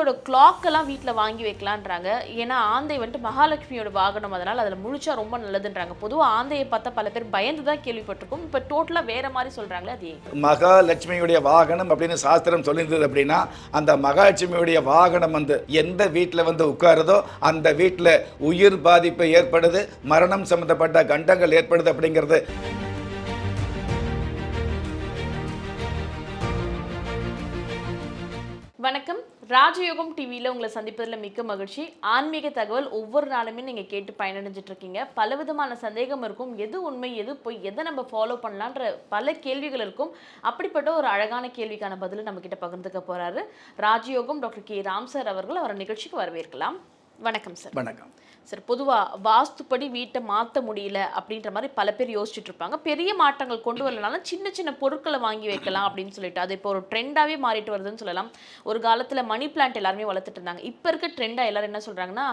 ஆந்தையோட கிளாக்கெல்லாம் வீட்டில் வாங்கி வைக்கலான்றாங்க. ஏன்னா ஆந்தை வந்துட்டு மகாலட்சுமியோட வாகனம். அதனால் அதில் முழிச்சா ரொம்ப நல்லதுன்றாங்க. பொதுவாக ஆந்தையை பார்த்தா பல பேர் பயந்து தான் கேள்விப்பட்டிருக்கோம். இப்போ டோட்டலாக வேற மாதிரி சொல்கிறாங்களே அது மகாலட்சுமியுடைய வாகனம் அப்படின்னு சாஸ்திரம் சொல்லியிருந்தது அப்படின்னா அந்த மகாலட்சுமியுடைய வாகனம் வந்து எந்த வீட்டில் வந்து உட்காருதோ அந்த வீட்டில் உயிர் பாதிப்பு ஏற்படுது மரணம் சம்மந்தப்பட்ட கண்டங்கள் ஏற்படுது அப்படிங்கிறது ராஜயோகம் டிவியில் உங்களை சந்திப்பதில் மிக்க மகிழ்ச்சி. ஆன்மீக தகவல் ஒவ்வொரு நாளுமே நீங்கள் கேட்டு பயனடைஞ்சிட்டு இருக்கீங்க பலவிதமான சந்தேகம் இருக்கும். எது உண்மை எது போய் எதை நம்ம ஃபாலோ பண்ணலான்ற பல கேள்விகள் இருக்கும். அப்படிப்பட்ட ஒரு அழகான கேள்விக்கான பதிலை நம்ம கிட்ட பகிர்ந்துக்க போறாரு. ராஜயோகம் டாக்டர் கே. ராம் சார் அவர்கள். அவரை நிகழ்ச்சிக்கு வரவேற்கலாம். வணக்கம் சார். வணக்கம். சார் பொதுவாக வாஸ்துப்படி வீட்டை மாற்ற முடியல அப்படின்ற மாதிரி பல பேர் யோசிச்சுட்டு இருப்பாங்க பெரிய மாற்றங்கள் கொண்டு வரலனாலும் சின்ன சின்ன பொருட்களை வாங்கி வைக்கலாம் அப்படின்னு சொல்லிட்டு அது இப்போ ஒரு ட்ரெண்டாகவே மாறிட்டு வருதுன்னு சொல்லலாம். ஒரு காலத்தில் மணி பிளான்ட் எல்லாருமே வளர்த்துட்டு இருந்தாங்க இப்போ இருக்க ட்ரெண்டாக எல்லாரும் என்ன சொல்கிறாங்கன்னா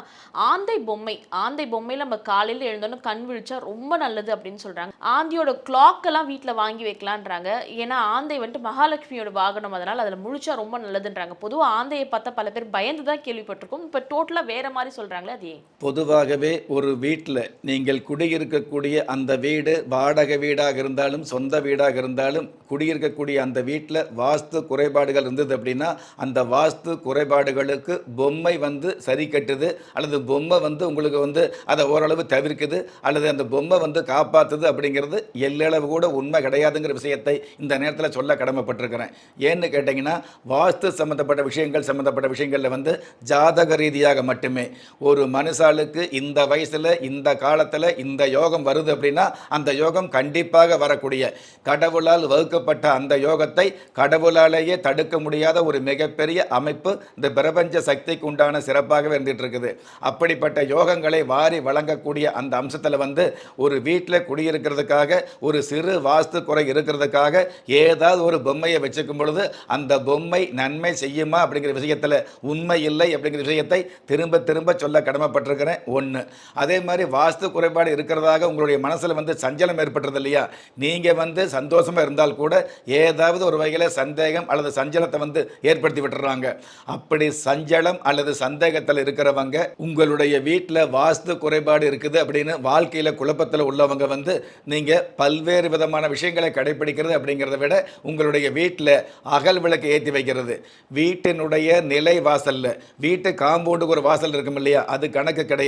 ஆந்தை பொம்மை ஆந்தை பொம்மையில் நம்ம காலையில் எழுந்தோன்னு கண் விழிச்சா ரொம்ப நல்லது அப்படின்னு சொல்கிறாங்க ஆந்தியோட கிளாக்கெல்லாம் வீட்டில் வாங்கி வைக்கலான்றாங்க. ஏன்னா ஆந்தை வந்துட்டு மகாலட்சுமியோட வாகனம் அதனால் அதில் முழிச்சா ரொம்ப நல்லதுன்றாங்க. பொதுவாக ஆந்தையை பார்த்தா பல பேர் பயந்து தான் கேள்விப்பட்டிருக்கோம். இப்போ டோட்டலாக வேறு மாதிரி சொல்கிறாங்களே அது ஏன்? பொதுவாகவே ஒரு வீட்டில் நீங்கள் குடியிருக்கக்கூடிய அந்த வீடு வாடகை வீடாக இருந்தாலும் சொந்த வீடாக இருந்தாலும் குடியிருக்கக்கூடிய அந்த வீட்டில் வாஸ்து குறைபாடுகள் இருந்தது அப்படின்னா அந்த வாஸ்து குறைபாடுகளுக்கு பொம்மை வந்து சரி கட்டுது அல்லது பொம்மை வந்து உங்களுக்கு வந்து அதை ஓரளவு தவிர்க்குது அல்லது அந்த பொம்மை வந்து காப்பாற்றுது அப்படிங்கிறது எல்லளவு கூட உண்மை கிடையாதுங்கிற விஷயத்தை இந்த நேரத்தில் சொல்ல கடமைப்பட்டிருக்கிறேன். ஏன்னு கேட்டிங்கன்னா வாஸ்து சம்மந்தப்பட்ட விஷயங்கள் சம்மந்தப்பட்ட விஷயங்களில் வந்து ஜாதக ரீதியாக மட்டுமே. ஒரு மனுஷாளுக்கு இந்த வயசில் இந்த காலத்தில் இந்த யோகம் வருது அப்படின்னா அந்த யோகம் கண்டிப்பாக வரக்கூடிய. கடவுளால் வகுக்கப்பட்ட அந்த யோகத்தை கடவுளாலேயே தடுக்க முடியாத ஒரு மிகப்பெரிய அமைப்பு இந்த பிரபஞ்ச சக்திக்கு உண்டான சிறப்பாகவே இருந்துட்டு இருக்குது அப்படிப்பட்ட யோகங்களை வாரி வழங்கக்கூடிய அந்த அம்சத்தில் வந்து ஒரு வீட்டில் குடியிருக்கிறதுக்காக ஒரு சிறு வாஸ்து குறை இருக்கிறதுக்காக ஏதாவது ஒரு பொம்மையை வச்சுக்கும் பொழுது அந்த பொம்மை நன்மை செய்யுமா அப்படிங்கிற விஷயத்தில் உண்மை இல்லை அப்படிங்கிற விஷயத்தை திரும்ப திரும்ப சொல்ல கடமைப்பட்டிருக்கிறேன். ஒன்று அதே மாதிரி வாஸ்து குறைபாடு இருக்கிறதாக உங்களுடைய மனசில் வந்து சஞ்சலம் ஏற்பட்டது இல்லையா? நீங்கள் வந்து சந்தோஷமாக இருந்தால் கூட ஏதாவது ஒரு வகையில் சந்தேகம் அல்லது சஞ்சலத்தை வந்து ஏற்படுத்தி விட்டுறாங்க. அப்படி சஞ்சலம் அல்லது சந்தேகத்தில் இருக்கிறவங்க உங்களுடைய வீட்டில் வாஸ்து குறைபாடு இருக்குது அப்படின்னு வாழ்க்கையில் குழப்பத்தில் உள்ளவங்க வந்து நீங்கள் பல்வேறு விதமான விஷயங்களை கடைபிடிக்கிறது அப்படிங்கிறத விட உங்களுடைய வீட்டில் அகல் விளக்கு ஏற்றி வைக்கிறது. வீட்டினுடைய நிலை வாசலில் வீட்டு காம்பவுண்டுக்கு ஒரு வாசல் இருக்கும் இல்லையா? அது கணக்கு கிடையாது.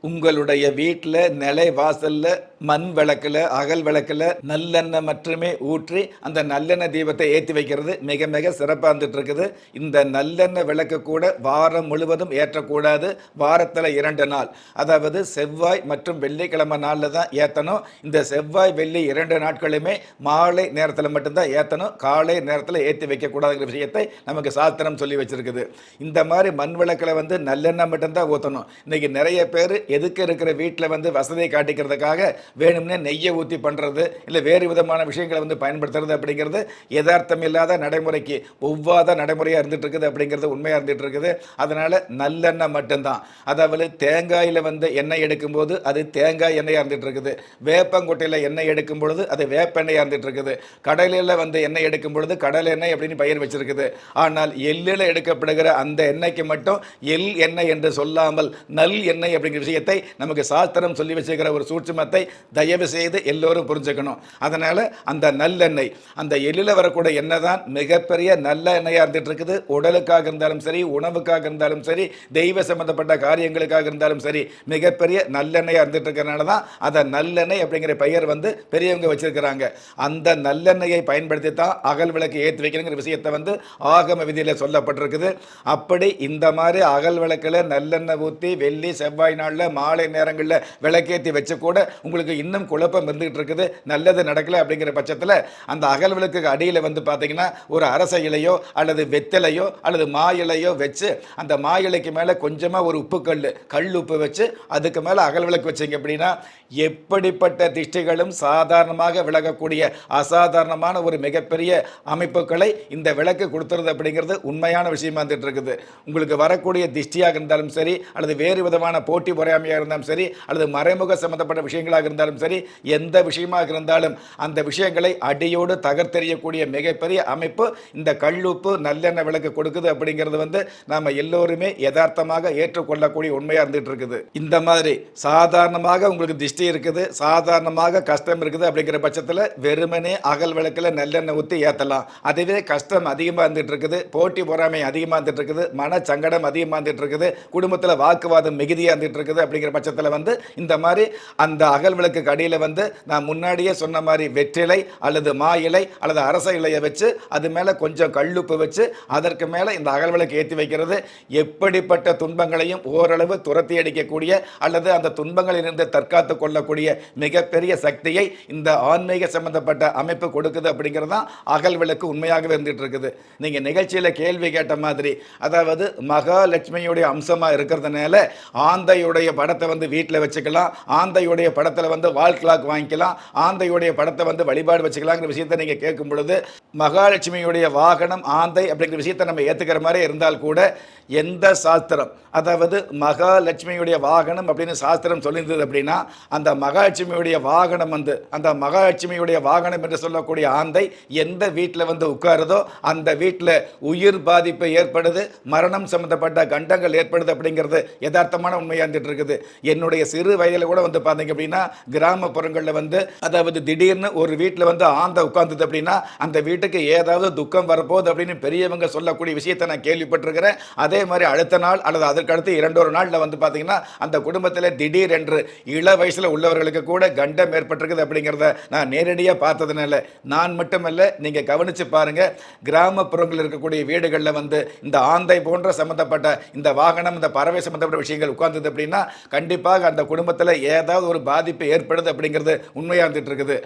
உங்களுடைய வீட்டில் நிலை வாசலில் மண் விளக்கில் அகல் விளக்கில் நல்லெண்ணெய் மட்டுமே ஊற்றி அந்த நல்லெண்ணெய் தீபத்தை ஏற்றி வைக்கிறது. மிக மிக சிறப்பாக இருந்துட்டு இருக்குது இந்த நல்லெண்ணெய் விளக்கு கூட வாரம் முழுவதும் ஏற்றக்கூடாது. வாரத்தில் இரண்டு நாள். அதாவது செவ்வாய் மற்றும் வெள்ளிக்கிழமை நாளில் தான் ஏற்றணும் இந்த செவ்வாய் வெள்ளி இரண்டு நாட்களுமே மாலை நேரத்தில் மட்டும்தான் ஏற்றணும் காலை நேரத்தில் ஏற்றி வைக்கக்கூடாதுங்கிற விஷயத்தை நமக்கு சாஸ்திரம் சொல்லி வச்சிருக்குது. இந்த மாதிரி மண் விளக்கில் வந்து நல்லெண்ணெய் மட்டும்தான் ஊற்றணும் இன்னைக்கு நிறைய பேர் எதுக்கு இருக்கிற வீட்டில் வந்து வசதியை காட்டிக்கிறதுக்காக வேணும்னே நெய்யை ஊற்றி பண்ணுறது இல்லை வேறு விதமான விஷயங்களை வந்து பயன்படுத்துறது அப்படிங்கிறது யதார்த்தம் இல்லாத நடைமுறைக்கு ஒவ்வாத நடைமுறையாக இருந்துகிட்டு இருக்குது அப்படிங்கிறது உண்மையாக இருந்துகிட்டு இருக்குது அதனால் நல்லெண்ணெய் மட்டும்தான். அதாவது தேங்காயில் வந்து எண்ணெய் எடுக்கும்போது அது தேங்காய் எண்ணெயாக இருந்துட்டு இருக்குது வேப்பங்கொட்டையில் எண்ணெய் எடுக்கும் பொழுது அது வேப்பெண்ணெயாக இருந்துட்டு இருக்குது கடலையில் வந்து எண்ணெய் எடுக்கும் பொழுது கடலை எண்ணெய் அப்படின்னு பயிர் வச்சிருக்குது. ஆனால் எள்ளில் எடுக்கப்படுகிற அந்த எண்ணெய்க்கு மட்டும் எள் எண்ணெய் என்று சொல்லாமல் நல் எண்ணெய் அப்படிங்கிற விஷயத்தை நமக்கு சாஸ்திரம் சொல்லி வச்சிருக்கிற ஒரு சூட்சுமத்தை தயவு செய்து எல்லோரும் புரிஞ்சுக்கணும். அதனால் அந்த நல்லெண்ணெய் அந்த எள்ளில் வரக்கூடிய எண்ணெய் தான் மிகப்பெரிய நல்ல எண்ணெயாக இருந்துட்டு இருக்குது உடலுக்காக இருந்தாலும் சரி உணவுக்காக இருந்தாலும் சரி தெய்வ சம்மந்தப்பட்ட காரியங்களுக்காக இருந்தாலும் சரி மிகப்பெரிய நல்லெண்ணெயாக இருந்துட்டு இருக்கிறனால தான் அதை நல்லெண்ணெய் அப்படிங்கிற பெயர் வந்து பெரியவங்க வச்சுருக்கிறாங்க. அந்த நல்லெண்ணெயை பயன்படுத்தி தான் அகல் விளக்கு ஏற்றி வைக்கணுங்கிற விஷயத்தை வந்து ஆகம விதியில் சொல்லப்பட்டிருக்குது. அப்படி இந்த மாதிரி அகல் விளக்கில் நல்லெண்ணெய் ஊற்றி வெள்ளி செவ்வாய் நாளில் மாலை நேரங்களில் விளக்கேற்றி வச்சு கூட உங்களுக்கு இன்னும் குழப்பம் இருந்துகிட்டு இருக்குது. நல்லது நடக்கலை அப்படிங்கிற பட்சத்தில் அந்த அகல் விளக்குக்கு அடியில் வந்து பார்த்தீங்கன்னா ஒரு அரச இலையோ அல்லது வெத்தலையோ அல்லது மா இலையோ வச்சு அந்த மா இலைக்கு மேலே கொஞ்சமாக ஒரு உப்பு கல் கல் உப்பு வச்சு அதுக்கு மேலே அகல் விளக்கு வச்சிங்க அப்படின்னா எப்படிப்பட்ட திஷ்டிகளும் சாதாரணமாக விலகக்கூடிய அசாதாரணமான ஒரு மிகப்பெரிய அமைப்புகளை இந்த விளக்கு கொடுத்துருது அப்படிங்கிறது உண்மையான விஷயமா இருந்துட்டு இருக்குது. உங்களுக்கு வரக்கூடிய திஷ்டியாக இருந்தாலும் சரி அல்லது வேறு விதமான போட்டி பொறாமையாக இருந்தாலும் சரி அல்லது மறைமுக சம்பந்தப்பட்ட விஷயங்களாக இருந்தாலும் இருந்தாலும் சரி எந்த விஷயமாக இருந்தாலும் அந்த விஷயங்களை அடியோடு தகர்த்தெறியக்கூடிய மிகப்பெரிய அமைப்பு இந்த கல்லுப்பு நல்லெண்ணெய் விளக்கு கொடுக்குது அப்படிங்கிறது வந்து நாம எல்லோருமே யதார்த்தமாக ஏற்றுக்கொள்ளக்கூடிய உண்மையாக இருந்துட்டு இருக்குது இந்த மாதிரி சாதாரணமாக உங்களுக்கு திஷ்டி இருக்குது சாதாரணமாக கஷ்டம் இருக்குது அப்படிங்கிற பட்சத்தில் வெறுமனே அகல் விளக்கில் நல்லெண்ணெய் ஊற்றி ஏற்றலாம் அதுவே கஷ்டம் அதிகமாக இருந்துட்டு இருக்குது போட்டி பொறாமை அதிகமாக இருந்துட்டு இருக்குது மன சங்கடம் அதிகமாக இருந்துட்டு இருக்குது குடும்பத்தில் வாக்குவாதம் மிகுதியாக இருந்துட்டு இருக்குது அப்படிங்கிற பட்சத்தில் வந்து இந்த மாதிரி அந்த அகல் விளக்குக்கு கடியில் வந்து நான் முன்னாடியே சொன்ன மாதிரி வெற்றிலை அல்லது மா இலை அல்லது அரச இலையை வச்சு அது மேலே கொஞ்சம் கல்லுப்பு வச்சு அதற்கு மேலே இந்த அகல்விளக்கு ஏற்றி வைக்கிறது. எப்படிப்பட்ட துன்பங்களையும் ஓரளவு துரத்தி அடிக்கக்கூடிய அல்லது அந்த துன்பங்களிலிருந்து தற்காத்து கொள்ளக்கூடிய மிகப்பெரிய சக்தியை இந்த ஆன்மீக சம்பந்தப்பட்ட அமைப்பு கொடுக்குது அப்படிங்கிறது தான் அகல்விளக்கு உண்மையாகவே இருந்துட்டு இருக்குது. நீங்கள் நிகழ்ச்சியில் கேள்வி கேட்ட மாதிரி அதாவது மகாலட்சுமியுடைய அம்சமாக இருக்கிறதுனால ஆந்தையுடைய படத்தை வந்து வீட்டில் வச்சுக்கலாம் ஆந்தையுடைய படத்தில் வந்து வால் கிளாக் வாங்கிக்கலாம். ஆந்தையுடைய படத்தை வந்து வழிபாடு வச்சுக்கலாங்கிற விஷயத்தை நீங்கள் கேட்கும் பொழுது மகாலட்சுமியுடைய வாகனம் ஆந்தை அப்படிங்கிற விஷயத்தை நம்ம ஏற்றுக்கிற மாதிரி இருந்தால் கூட எந்த சாஸ்திரம் அதாவது மகாலட்சுமியுடைய வாகனம் அப்படின்னு சாஸ்திரம் சொல்லியிருந்தது அப்படின்னா அந்த மகாலட்சுமியுடைய வாகனம் வந்து அந்த மகாலட்சுமியுடைய வாகனம் என்று சொல்லக்கூடிய ஆந்தை எந்த வீட்டில் வந்து உட்காருதோ அந்த வீட்டில் உயிர் பாதிப்பு ஏற்படுது மரணம் சம்மந்தப்பட்ட கண்டங்கள் ஏற்படுது அப்படிங்கிறது யதார்த்தமான உண்மையாக இருந்துட்டு இருக்குது. என்னுடைய சிறு வயதில் கூட வந்து பார்த்தீங்க அப்படின்னா கிராமப்புறங்களில் வந்து அதாவது திடீர்னு ஒரு வீட்டில் வந்து ஆந்தை உட்காந்துது அப்படின்னா அந்த வீட்டுக்கு ஏதாவது துக்கம் வரப்போகுது அப்படின்னு பெரியவங்க சொல்லக்கூடிய விஷயத்தை நான் கேள்விப்பட்டிருக்கிறேன். அதே மாதிரி அடுத்த நாள் அல்லது அதற்கு அடுத்து இரண்டொரு நாளில் வந்து பார்த்தீங்கன்னா அந்த குடும்பத்தில் திடீர் என்று இள வயசில் உள்ளவர்களுக்கு கூட கண்டம் ஏற்பட்டிருக்குது அப்படிங்கிறத நான் நேரடியாக பார்த்ததுனால நான் மட்டுமல்ல நீங்கள் கவனித்து பாருங்கள் கிராமப்புறங்களில் இருக்கக்கூடிய வீடுகளில் வந்து இந்த ஆந்தை போன்ற சம்மந்தப்பட்ட இந்த வாகனம் இந்த பறவை சம்மந்தப்பட்ட விஷயங்கள் உட்கார்ந்தது அப்படின்னா கண்டிப்பாக அந்த குடும்பத்தில் ஏதாவது ஒரு பாதிப்பு ஏற்படுது அப்படிங்கிறது உண்மையாக இருந்துட்டு இருக்குது.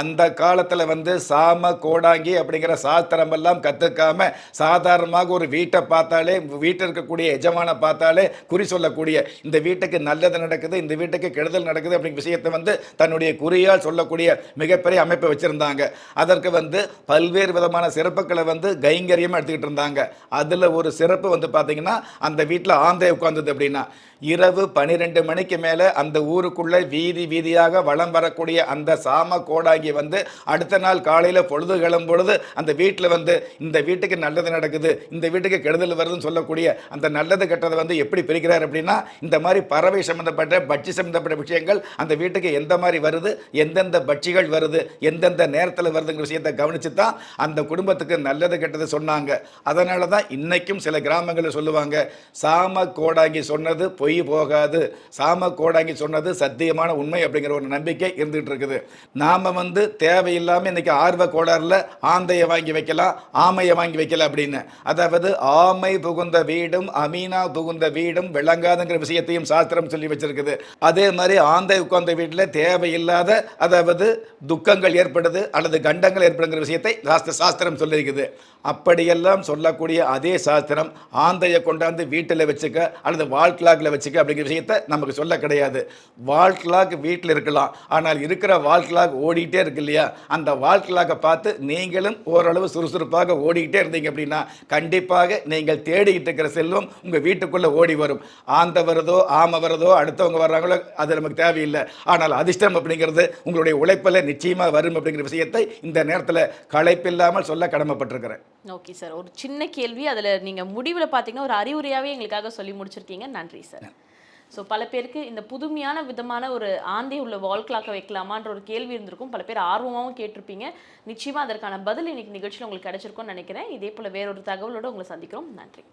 அந்த காலத்தில் வந்து சாம கோடாங்கி அப்படிங்கிற சாஸ்திரமெல்லாம் கற்றுக்காமல் கற்றுக்காம சாதாரணமாக ஒரு வீட்டை பார்த்தாலே வீட்டில் இருக்கக்கூடிய எஜமான பார்த்தாலே குறி சொல்லக்கூடிய இந்த வீட்டுக்கு நல்லது நடக்குது இந்த வீட்டுக்கு கெடுதல் நடக்குது அப்படிங்கிற விஷயத்தை வந்து தன்னுடைய குறியால் சொல்லக்கூடிய மிகப்பெரிய அமைப்பை வச்சுருந்தாங்க. அதற்கு வந்து பல்வேறு விதமான சிறப்புகளை வந்து கைங்கரியமாக எடுத்துக்கிட்டு இருந்தாங்க. அதில் ஒரு சிறப்பு வந்து பார்த்திங்கன்னா அந்த வீட்டில் ஆந்தை உட்காந்துது அப்படின்னா இரவு பன்னிரெண்டு மணிக்கு மேலே அந்த ஊருக்குள்ளே வீதி வீதி அமைதியாக வலம் வரக்கூடிய அந்த சாம கோடாங்கி வந்து அடுத்த நாள் காலையில் பொழுது கிளம்பும் பொழுது அந்த வீட்டில் வந்து இந்த வீட்டுக்கு நல்லது நடக்குது இந்த வீட்டுக்கு கெடுதல் வருதுன்னு சொல்லக்கூடிய அந்த நல்லது கெட்டதை வந்து எப்படி பிரிக்கிறார் அப்படின்னா இந்த மாதிரி பறவை சம்மந்தப்பட்ட பட்சி சம்மந்தப்பட்ட விஷயங்கள் அந்த வீட்டுக்கு எந்த மாதிரி வருது எந்தெந்த பட்சிகள் வருது எந்தெந்த நேரத்தில் வருதுங்கிற விஷயத்தை கவனித்து தான் அந்த குடும்பத்துக்கு நல்லது கெட்டது சொன்னாங்க. அதனால தான் இன்னைக்கும் சில கிராமங்களில் சொல்லுவாங்க சாம கோடாங்கி சொன்னது பொய் போகாது சாம கோடாங்கி சொன்னது சத்தியமான உண்மை அப்படி அப்படிங்கிற ஒரு நம்பிக்கை இருந்துகிட்டு இருக்குது. நாம் வந்து தேவையில்லாமல் இன்றைக்கி ஆர்வ கோளாறில் ஆந்தையை வாங்கி வைக்கலாம் ஆமையை வாங்கி வைக்கல அப்படின்னு. அதாவது ஆமை புகுந்த வீடும் அமீனா புகுந்த வீடும் விளங்காதுங்கிற விஷயத்தையும் சாஸ்திரம் சொல்லி வச்சிருக்குது. அதே மாதிரி ஆந்தை உட்கார்ந்த வீட்டில் தேவையில்லாத அதாவது துக்கங்கள் ஏற்படுது அல்லது கண்டங்கள் ஏற்படுங்கிற விஷயத்தை சாஸ்திர சாஸ்திரம் சொல்லியிருக்குது. அப்படியெல்லாம் சொல்லக்கூடிய அதே சாஸ்திரம் ஆந்தையை கொண்டாந்து வீட்டில் வச்சுக்க அல்லது வால் கிளாக்ல வச்சுக்க அப்படிங்கிற விஷயத்தை நமக்கு சொல்ல கிடையாது. வால் கிளாக் வீட்டில் இருக்கலாம். ஆனால் இருக்கிற வால் கிளாக் ஓடிக்கிட்டே இருக்கு இல்லையா? அந்த வால் கிளாக்கை பார்த்து நீங்களும் ஓரளவு சுறுசுறுப்பாக ஓடிக்கிட்டே இருந்தீங்க அப்படின்னா கண்டிப்பாக நீங்கள் தேடிக்கிட்டு இருக்கிற செல்வம் உங்கள் வீட்டுக்குள்ளே ஓடி வரும். ஆந்தை வருதோ ஆமை வருதோ அடுத்தவங்க வர்றாங்களோ அது நமக்கு தேவையில்லை. ஆனால் அதிர்ஷ்டம் அப்படிங்கிறது உங்களுடைய உழைப்பில் நிச்சயமாக வரும் அப்படிங்கிற விஷயத்தை இந்த நேரத்தில் களைப்பில்லாமல் சொல்ல கடமைப்பட்டிருக்கிறேன். Okay sir. ஒரு சின்ன கேள்வி. அதில் நீங்கள் முடிவில் பார்த்தீங்கன்னா ஒரு அறிவுரையாகவே எங்களுக்காக சொல்லி முடிச்சிருக்கீங்க. நன்றி சார். ஸோ பல பேருக்கு இந்த புதுமையான விதமான ஒரு ஆந்தை உள்ள வால் கிளாக்கை வைக்கலாமான்ற ஒரு கேள்வி இருந்திருக்கும். பல பேர் ஆர்வமாகவும் கேட்டிருப்பீங்க. நிச்சயமாக அதற்கான பதில் இன்னைக்கு நிகழ்ச்சியில் உங்களுக்கு கிடைச்சிருக்கும்னு நினைக்கிறேன். இதே போல் வேறொரு தகவலோடு உங்களை சந்திக்கிறோம். நன்றி.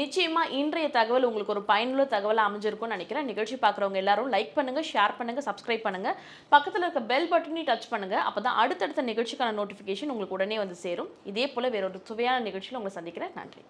நிச்சயமாக இன்றைய தகவல் உங்களுக்கு ஒரு பயனுள்ள தகவலாக அமைஞ்சிருக்கும்னு நினைக்கிறேன். நிகழ்ச்சி பார்க்குறவங்க எல்லாரும் லைக் பண்ணுங்கள் ஷேர் பண்ணுங்க சப்ஸ்கிரைப் பண்ணுங்க. பக்கத்தில் இருக்க பெல் பட்டனையும் டச் பண்ணுங்க. அப்பதான் அடுத்தடுத்த நிகழ்ச்சிக்கான நோட்டிஃபிகேஷன் உங்களுக்கு உடனே வந்து சேரும். இதே போல் வேறொரு சுவையான நிகழ்ச்சியில் உங்களை சந்திக்கிறேன். நன்றி.